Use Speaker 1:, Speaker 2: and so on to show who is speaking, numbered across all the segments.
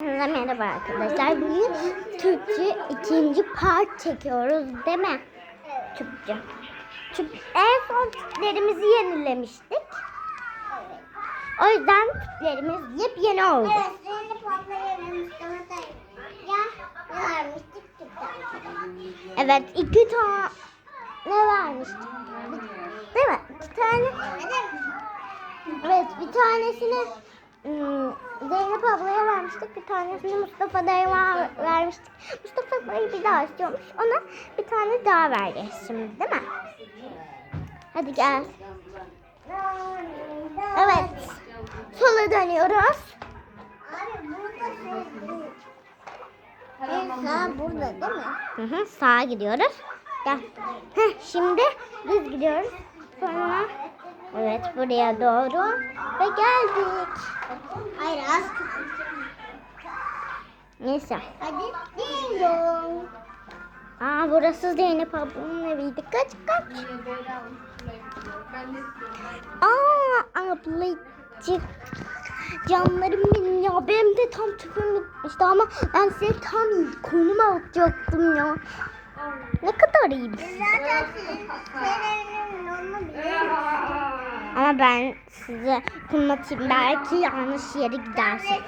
Speaker 1: Hepinize merhaba arkadaşlar. Bugün Türkçe ikinci part çekiyoruz değil mi? Türkçe. Türk, en son Türklerimizi yenilemiştik. O yüzden Türklerimiz yepyeni oldu.
Speaker 2: Evet, Zeynep ablaya ve Mustafa dayıya vermiştik Türkçe.
Speaker 1: Evet iki tane vermiştik. Değil mi? İki tane. Evet bir tanesini Zeynep ablaya vermiştik. Bir tanesini Mustafa dayıma vermiştik. Mustafa dayı bir daha istiyormuş. Ona bir tane daha vereceğiz şimdi değil mi? Hadi gel. Evet. Sola dönüyoruz.
Speaker 2: Abi burada burada değil mi?
Speaker 1: Hı hı, sağa gidiyoruz. Gel. Heh, şimdi düz gidiyoruz. Sonra evet buraya doğru ve geldik.
Speaker 2: Hayır az.
Speaker 1: Neyse.
Speaker 2: Hadi ding dong.
Speaker 1: Aa burası Zeynep ablanın eviydi. Kaç kaç. Aa ablacık. Canlarım benim ya. Benim de tam tüpüm bitmişti ama ben size tam konum alacaktım ya. Ne kadar iyi bir
Speaker 2: Zaten senin senin.
Speaker 1: Ama ben size anlatayım. Belki yanlış yere gidersiniz.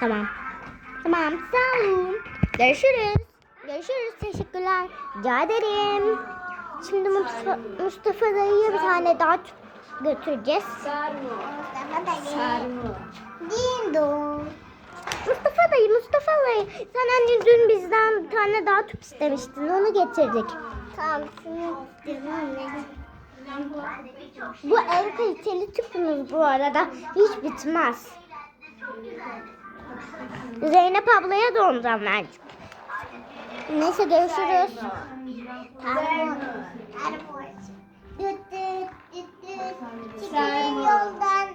Speaker 1: Tamam. Tamam sağ olun. Görüşürüz. Görüşürüz. Teşekkürler. Rica ederim. Şimdi Mustafa, Mustafa dayıya bir tane daha götüreceğiz.
Speaker 2: Dayı. Ding dong.
Speaker 1: Mustafa dayı, Mustafa dayı. Sen hani dün bizden bir tane daha tüp istemiştin. Onu getirdik.
Speaker 2: Tamam istedim.
Speaker 1: Bu en kaliteli tüpümüz bu arada. Hiç bitmez. Zeynep ablaya da ondan verdik. Neyse görüşürüz.
Speaker 2: Tamam. Çıkayım yoldan.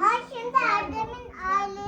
Speaker 2: Ay şimdi Erdem'in
Speaker 3: ailesi.